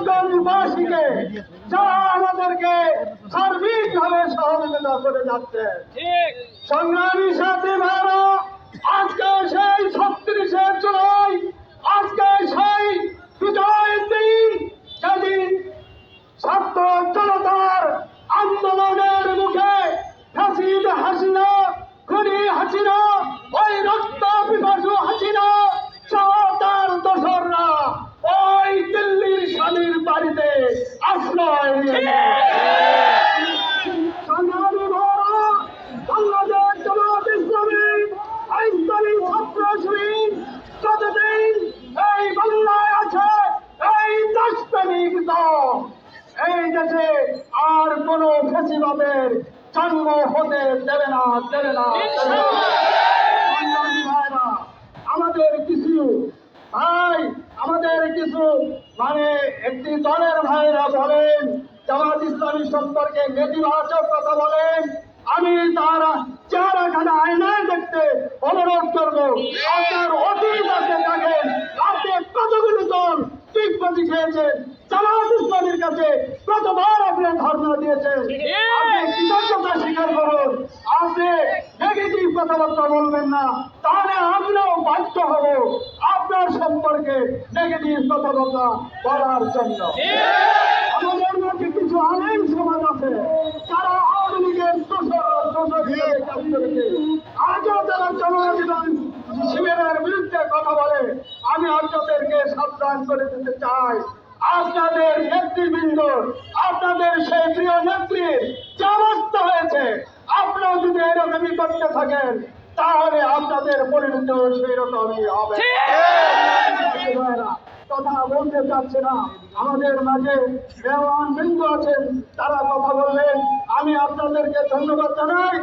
সিরাজগঞ্জবাসীকে যারা আমাদেরকে সার্বিকভাবে সহযোগিতা করে যাচ্ছে। সংগ্রামী সাথী ভাইরা আজকে সেই ছত্রিশে জুলাই আজকে সেই বিজয়ের দিন যেদিন ছাত্র জনতার আন্দোলনের মুখে হাসিনা খুনি হাসিনা আর কোন ফেসিবাদের জন্ম হতে দেবে না দেবে না। আমাদের কিছু ভাই, আমাদের কিছু মানে একটি দলের ভাইরা বলেন জামাত ইসলামী সম্পর্কে নেতিবাচক কথা বলেন, আমি তার চেহারাখানা আয়নায় দেখতে অনুরোধ করব, আপনার অতীত আছে দেখেন আপনি কতগুলো দল টিকবাজি খেয়েছেন? জামাত ইসলামের কাছে কতবার আপনি ধর্ণা দিয়েছেন? আপনি কৃতজ্ঞতা স্বীকার করুন, আপনি নেগেটিভ কথাবার্তা বলবেন না, তাহলে আমরাও বাধ্য হব আপনার সম্পর্কে নেগেটিভ কথাবার্তা বলার জন্য আমাদের মধ্যে কিছু আলেম আছে। যারা আওয়ামী লীগের করেছে। আজও যারা জনগণ শিবিরের বিরুদ্ধে কথা বলে আমি আপনাদেরকে সাবধান করে দিতে চাই। আপনাদের নেতৃবৃন্দ আপনাদের সেই প্রিয় নেত্রীর যে হয়েছে আপনারা যদি এরকমই করতে থাকেন তাহলে আপনাদের পরিণত সেই রকমই হবে। কথা বলতে চাচ্ছে না। আমাদের মাঝে দেওয়ান বিন্দু আছেন। তারা আমি আপনাদেরকে ধন্যবাদ জানাই।